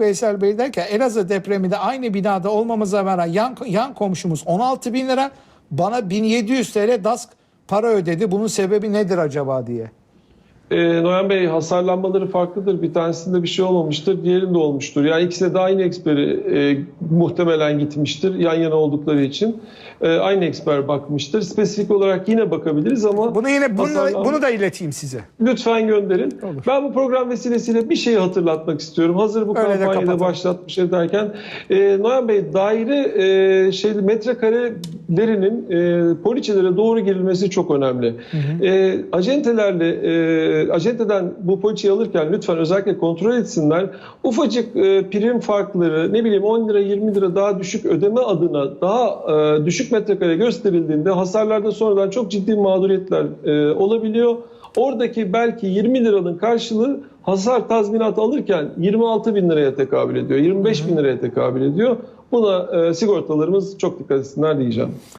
Veysel Bey derken Elazığ depreminde aynı binada olmamıza rağmen yan, yan komşumuz 16 bin lira bana 1700 TL DASK para ödedi. Bunun sebebi nedir acaba diye. Ee, Noyan Bey hasarlanmaları farklıdır. Bir tanesinde bir şey olmamıştır, diğerinde olmuştur. Yani ikisi de aynı eksperi e, muhtemelen gitmiştir yan yana oldukları için. E, aynı eksper bakmıştır. Spesifik olarak yine bakabiliriz ama Bunu yine bunu, hasarlanma- bunu da ileteyim size. lütfen gönderin. Olur. Ben bu program vesilesiyle bir şeyi hatırlatmak istiyorum. Hazır bu Öyle de kampanyayı da kapatalım. başlatmış ederken e, Noyan Bey daire e, şey metrekarelerinin e, poliçelere doğru girilmesi çok önemli. E, acentelerle e, acenteden bu poliçeyi alırken lütfen özellikle kontrol etsinler. Ufacık e, prim farkları ne bileyim 10 lira 20 lira daha düşük ödeme adına daha e, düşük metrekare gösterildiğinde hasarlarda sonradan çok ciddi mağduriyetler e, olabiliyor. Oradaki belki 20 liranın karşılığı hasar tazminatı alırken 26 bin liraya tekabül ediyor, 25 bin liraya tekabül ediyor. Buna e, sigortalarımız çok dikkat etsinler diyeceğim.